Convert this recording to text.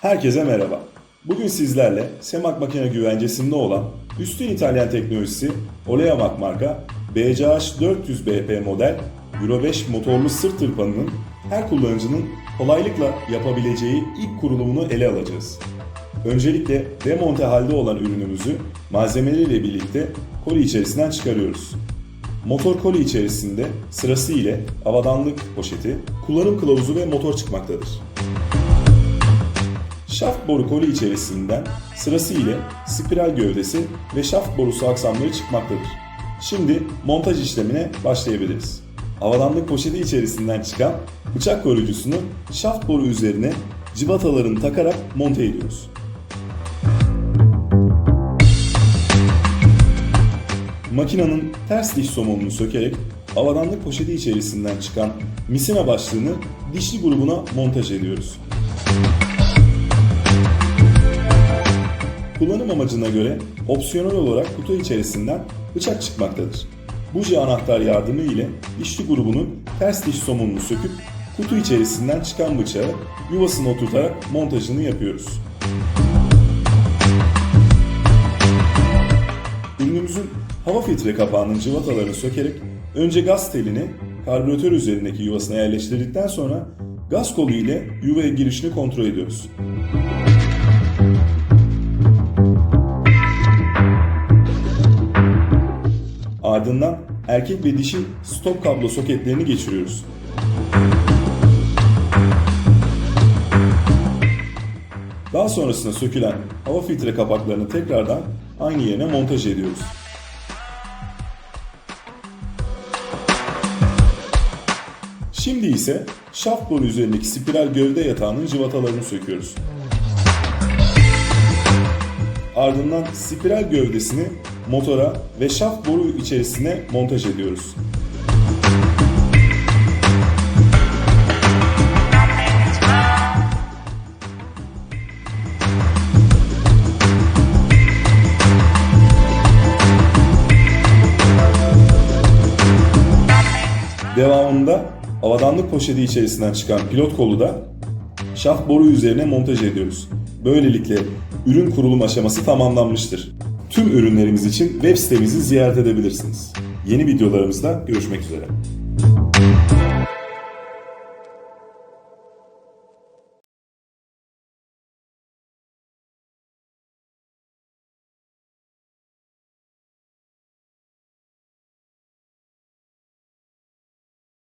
Herkese merhaba. Bugün sizlerle Semak makine güvencesinde olan üstün İtalyan teknolojisi Oleamak marka BCH 400 BP model Euro 5 motorlu sırt tırpanının her kullanıcının kolaylıkla yapabileceği ilk kurulumunu ele alacağız. Öncelikle demonte halde olan ürünümüzü malzemeleriyle birlikte koli içerisinden çıkarıyoruz. Motor koli içerisinde sırası ile avadanlık poşeti, kullanım kılavuzu ve motor çıkmaktadır. Şaft boru koli içerisinden sırası ile spiral gövdesi ve şaft borusu aksamları çıkmaktadır. Şimdi montaj işlemine başlayabiliriz. Avadanlık poşeti içerisinden çıkan bıçak koruyucusunu şaft boru üzerine civatalarını takarak monte ediyoruz. Makinanın ters diş somonunu sökerek avadanlık poşeti içerisinden çıkan misina başlığını dişli grubuna montaj ediyoruz. Kullanım amacına göre opsiyonel olarak kutu içerisinden bıçak çıkmaktadır. Buji anahtar yardımı ile dişli grubunun ters diş somununu söküp kutu içerisinden çıkan bıçağı yuvasına oturtarak montajını yapıyoruz. Ürünümüzün hava filtre kapağının cıvatalarını sökerek önce gaz telini karbüratör üzerindeki yuvasına yerleştirdikten sonra gaz kolu ile yuvaya girişini kontrol ediyoruz. Ardından erkek ve dişi stop kablo soketlerini geçiriyoruz. Daha sonrasında sökülen hava filtre kapaklarını tekrardan aynı yerine montaj ediyoruz. Şimdi ise şaft boru üzerindeki spiral gövde yatağının cıvatalarını söküyoruz. Ardından spiral gövdesini motora ve şaft boru içerisine montaj ediyoruz. Devamında avadanlık poşeti içerisinden çıkan pilot kolu da şaft boru üzerine montaj ediyoruz. Böylelikle ürün kurulum aşaması tamamlanmıştır tüm ürünlerimiz için web sitemizi ziyaret edebilirsiniz. Yeni videolarımızda görüşmek üzere.